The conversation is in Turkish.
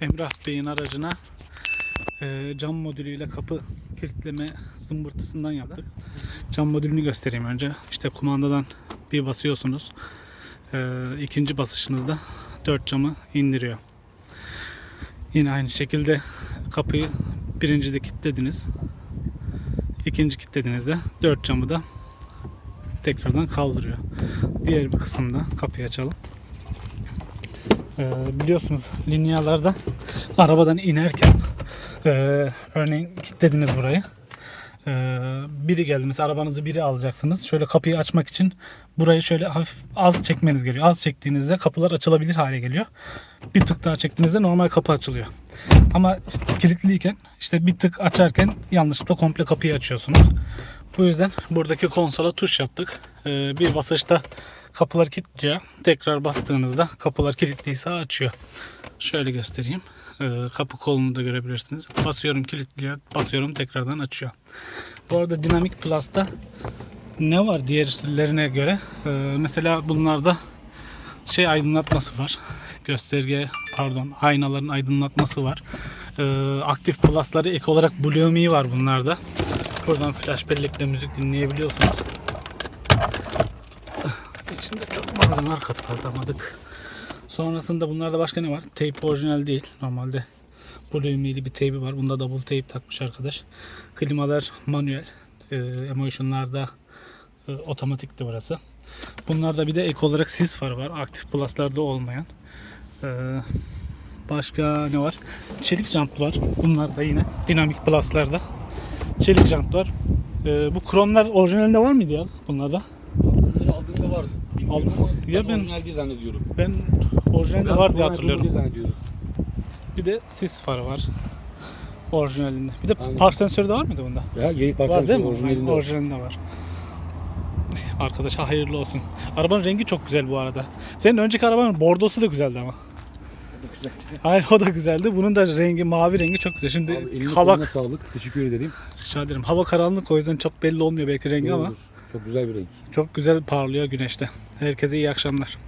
Bey'in aracına e, cam modülüyle kapı kilitleme zımbırtısından yaptık. Cam modülünü göstereyim önce. İşte kumandadan bir basıyorsunuz. E, ikinci basışınızda dört camı indiriyor. Yine aynı şekilde kapıyı birincide kilitlediniz. İkinci kilitlediğinizde dört camı da tekrardan kaldırıyor. Diğer bir kısımda kapıyı açalım. Ee, biliyorsunuz linyalarda arabadan inerken e, örneğin kilitlediniz burayı. Ee, biri geldi mesela arabanızı biri alacaksınız. Şöyle kapıyı açmak için burayı şöyle hafif az çekmeniz gerekiyor. Az çektiğinizde kapılar açılabilir hale geliyor. Bir tık daha çektiğinizde normal kapı açılıyor. Ama kilitliyken işte bir tık açarken yanlışlıkla komple kapıyı açıyorsunuz. Bu yüzden buradaki konsola tuş yaptık. Ee, bir basışta kapılar kilitliyor. Tekrar bastığınızda kapılar kilitliyse açıyor. Şöyle göstereyim. Ee, kapı kolunu da görebilirsiniz. Basıyorum kilitliyor. Basıyorum tekrardan açıyor. Bu arada Dynamic Plus'ta ne var diğerlerine göre? Ee, mesela bunlarda şey aydınlatması var. Gösterge pardon aynaların aydınlatması var. Ee, aktif plusları ek olarak Blue Me var bunlarda. Buradan flash bellekle müzik dinleyebiliyorsunuz. İçinde çok malzeme var katılamadık. Sonrasında bunlarda başka ne var? Tape orijinal değil. Normalde Blue Me'li bir tape'i var. Bunda double tape takmış arkadaş. Klimalar manuel. Ee, Emotion'larda e, otomatikti burası. Bunlarda bir de ek olarak sis farı var. Aktif pluslarda olmayan. Ee, başka ne var? Çelik jant var. Bunlar da yine dinamik pluslarda. Çelik jant var. Ee, bu kromlar orijinalinde var mıydı ya bunlarda? Bunları aldığımda vardı. Bilmiyorum ama Ya ben, ben- orijinal diye zannediyorum. Ben orijinalinde Ben var diye hatırlıyorum. diye zannediyorum. Bir de sis farı var. Orijinalinde. Bir de Aynen. park sensörü de var mıydı bunda? Ya geyik var baksana değil mi? orijinalinde var. Orijinalinde var. Arkadaşa hayırlı olsun. Arabanın rengi çok güzel bu arada. Senin önceki arabanın bordosu da güzeldi ama. Güzel. Hayır o da güzeldi. Bunun da rengi mavi rengi çok güzel. Şimdi Abi hava sağlık. Teşekkür ederim. rica ederim. Hava karanlık o yüzden çok belli olmuyor belki rengi ama Doğrudur. Çok güzel bir renk. çok güzel parlıyor güneşte. Herkese iyi akşamlar.